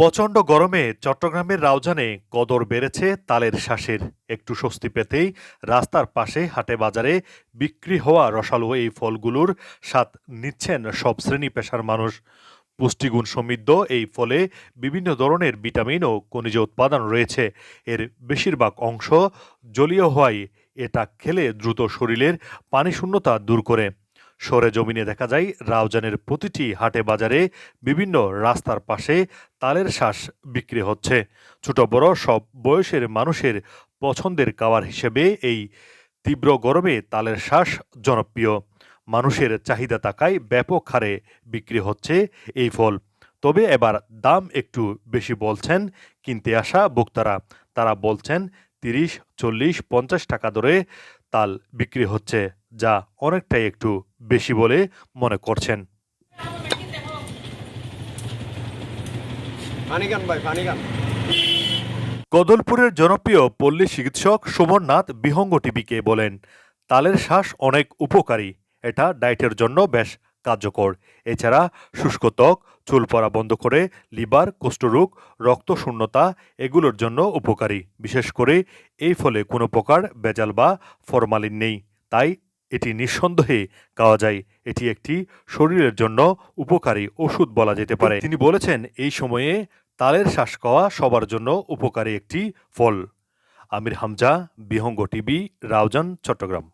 প্রচণ্ড গরমে চট্টগ্রামের রাউজানে কদর বেড়েছে তালের শ্বাসের। একটু স্বস্তি পেতেই রাস্তার পাশে হাটে বাজারে বিক্রি হওয়া রসালো এই ফলগুলোর স্বাদ নিচ্ছেন সব শ্রেণি পেশার মানুষ। পুষ্টিগুণ সমৃদ্ধ এই ফলে বিভিন্ন ধরনের ভিটামিন ও খনিজ উৎপাদন রয়েছে। এর বেশিরভাগ অংশ জলীয় হওয়ায় এটা খেলে দ্রুত শরীরের পানিশূন্যতা দূর করে। সরে জমিনে দেখা যায়, রাউজানের প্রতিটি হাটে বাজারে বিভিন্ন রাস্তার পাশে তালের শ্বাস বিক্রি হচ্ছে। ছোট বড় সব বয়সের মানুষের পছন্দের খাবার হিসেবে এই তীব্র গরমে তালের শ্বাস জনপ্রিয়। মানুষের চাহিদা থাকায় ব্যাপক হারে বিক্রি হচ্ছে এই ফল। তবে এবার দাম একটু বেশি বলছেন কিনতে আসা ভোক্তারা। তারা বলছেন, তিরিশ, চল্লিশ, পঞ্চাশ টাকা দরে তাল বিক্রি হচ্ছে। যা অনেকটাই একটু বেশি বলে মনে করছেন। কদলপুরের জনপ্রিয় পল্লী চিকিৎসক সুমননাথ বিহঙ্গ টিভিকে বলেন তালের শ্বাস অনেক উপকারী। এটা ডায়েটের জন্য বেশ কার্যকর। এছাড়া শুষ্ক ত্বক চুল পড়া বন্ধ করে লিভার কুষ্ঠরোগ রক্তশূন্যতা এগুলোর জন্য উপকারী। বিশেষ করে এই ফলে কোনো প্রকার বেজাল বা ফরমালিন নেই। তাই এটি নিঃসন্দেহে খাওয়া যায়। এটি একটি শরীরের জন্য উপকারী ওষুধ বলা যেতে পারে। তিনি বলেছেন, এই সময়ে তালের শ্বাস খাওয়া সবার জন্য উপকারী একটি ফল। আমির হামজা, বিহঙ্গ টিভি, রাউজান, চট্টগ্রাম।